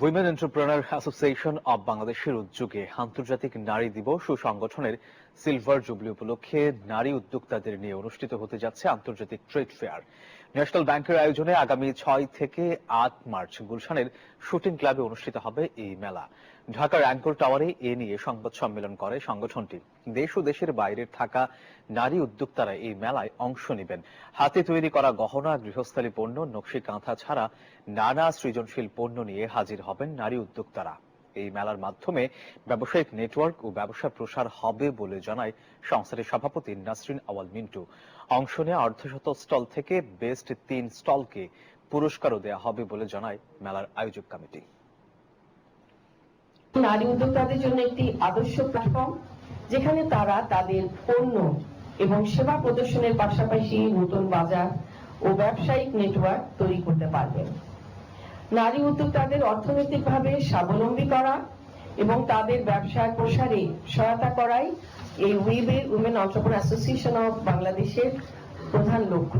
Women entrepreneur association of বাংলাদেশের উদ্যোগে আন্তর্জাতিক নারী দিবস ও সংগঠনের সিলভার জুবলি উপলক্ষে নারী উদ্যোক্তাদের নিয়ে অনুষ্ঠিত হতে যাচ্ছে আন্তর্জাতিক ট্রেড ফেয়ার ন্যাশনাল ব্যাংকের আয়োজনে আগামী ছয় থেকে আট মার্চ গুলশানের শুটিং ক্লাবে অনুষ্ঠিত হবে এই মেলা। ঢাকার অ্যাঙ্কর টাওয়ারে এ নিয়ে সংবাদ সম্মেলন করে সংগঠনটি। দেশ ও দেশের বাইরের থাকা নারী উদ্যোক্তারা এই মেলায় অংশ নেবেন। হাতে তৈরি করা গহনা, গৃহস্থালী পণ্য, নকশি কাঁথা ছাড়া নানা সৃজনশীল পণ্য নিয়ে হাজির হবেন নারী উদ্যোক্তারা। এই মেলার মাধ্যমে ব্যবসায়িক নেটওয়ার্ক ও ব্যবসা প্রসার হবে বলে জানায় সংস্থাটির সভাপতি নাসরিন আওয়াল মিন্টু। অংশ নেওয়া অর্ধশত স্টল থেকে বেস্ট তিন স্টলকে পুরস্কারও দেওয়া হবে বলে জানায় মেলার আয়োজক কমিটি। নারী উদ্যোক্তাদের জন্য একটি আদর্শ প্ল্যাটফর্ম যেখানে তারা তাদের পণ্য এবং সেবা প্রদর্শনের পাশাপাশি নতুন বাজার ও ব্যবসায়িক নেটওয়ার্ক তৈরি করতে পারবেন। নারী উদ্যোক্তাদের অর্থনৈতিকভাবে স্বাবলম্বী করা এবং তাদের ব্যবসার প্রসারে সহায়তা করাই এই উইবের উইমেন অন্টারপ্রেনার অ্যাসোসিয়েশন অফ বাংলাদেশের প্রধান লক্ষ্য।